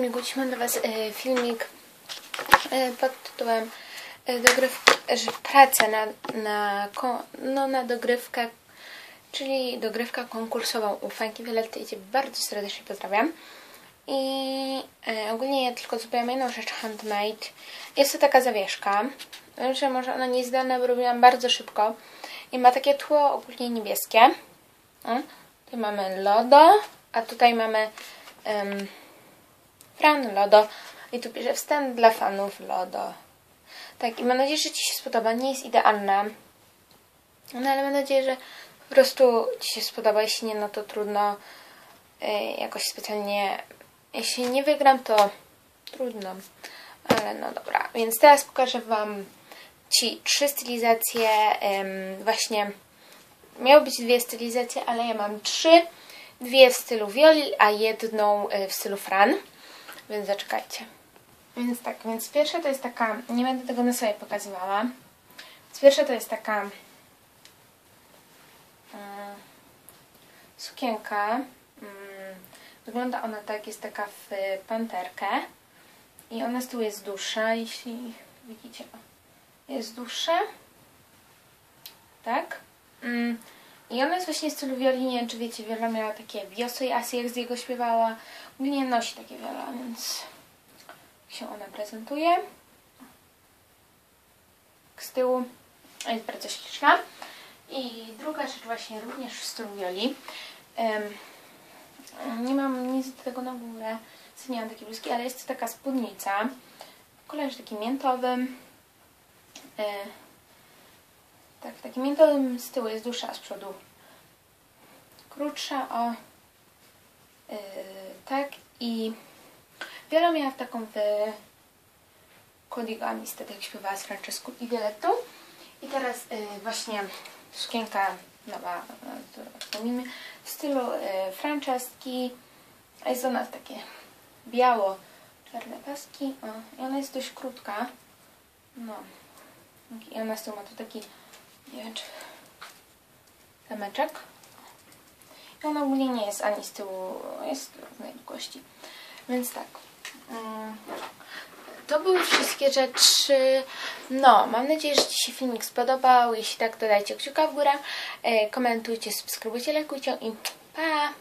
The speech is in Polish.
Dziś mam dla Was e, filmik e, pod tytułem e, dogrywka, praca na, na, no, na dogrywkę, czyli dogrywka konkursową u Fanki Violetty. Cię bardzo serdecznie pozdrawiam. I ogólnie ja tylko zrobiłam jedną rzecz handmade. Jest to taka zawieszka. Wiem, że może ona nie jest dana, bo robiłam bardzo szybko. I ma takie tło ogólnie niebieskie. O, tutaj mamy lodo, a tutaj mamy Fran Lodo. I tu pisze wstęp dla fanów Lodo. Tak, i mam nadzieję, że Ci się spodoba. Nie jest idealna. No ale mam nadzieję, że po prostu Ci się spodoba. Jeśli nie, no to trudno y, jakoś specjalnie. Jeśli nie wygram, to trudno. Ale no dobra. Więc teraz pokażę Wam Ci trzy stylizacje. Właśnie miały być dwie stylizacje, ale ja mam trzy. Dwie w stylu Violi, a jedną y, w stylu Fran. Więc zaczekajcie. Więc tak, więc pierwsza to jest taka, nie będę tego na sobie pokazywała. Więc pierwsza to jest taka mm, sukienka. Mm, wygląda ona tak, jest taka w panterkę. I ona z tyłu jest dłuższa, jeśli widzicie. Jest dłuższa. Tak. Mm, i ona jest właśnie w stylu Violi, nie wiem czy wiecie, Viola miała takie wiosło i Asja jak z jego śpiewała. Ogólnie nosi takie Viola, więc się ona prezentuje. Z tyłu jest bardzo śliczna. I druga rzecz właśnie również w stylu Violi. Um, nie mam nic do tego na górę, nie mam takiej bluzki, ale jest to taka spódnica. Kolorze takim miętowym. E, tak, w takim miętowym z tyłu jest dłuższa, a z przodu. Krótsza, o. Yy, tak i Wiola miała w taką w Amistad, jak śpiewała z Francesco i Violettą. I teraz yy, właśnie sukienka nowa, którą wspomnimy, w stylu yy, Franceski, jest ona takie biało czarne paski, o, i ona jest dość krótka, no, i ona z tyłu ma tu taki nie wiem czy kameczek. I ona ogólnie nie jest ani z tyłu, jest równej długości. Więc tak. Mm, to były wszystkie rzeczy. No, mam nadzieję, że Ci się filmik spodobał. Jeśli tak, to dajcie kciuka w górę. E, komentujcie, subskrybujcie, lajkujcie i pa!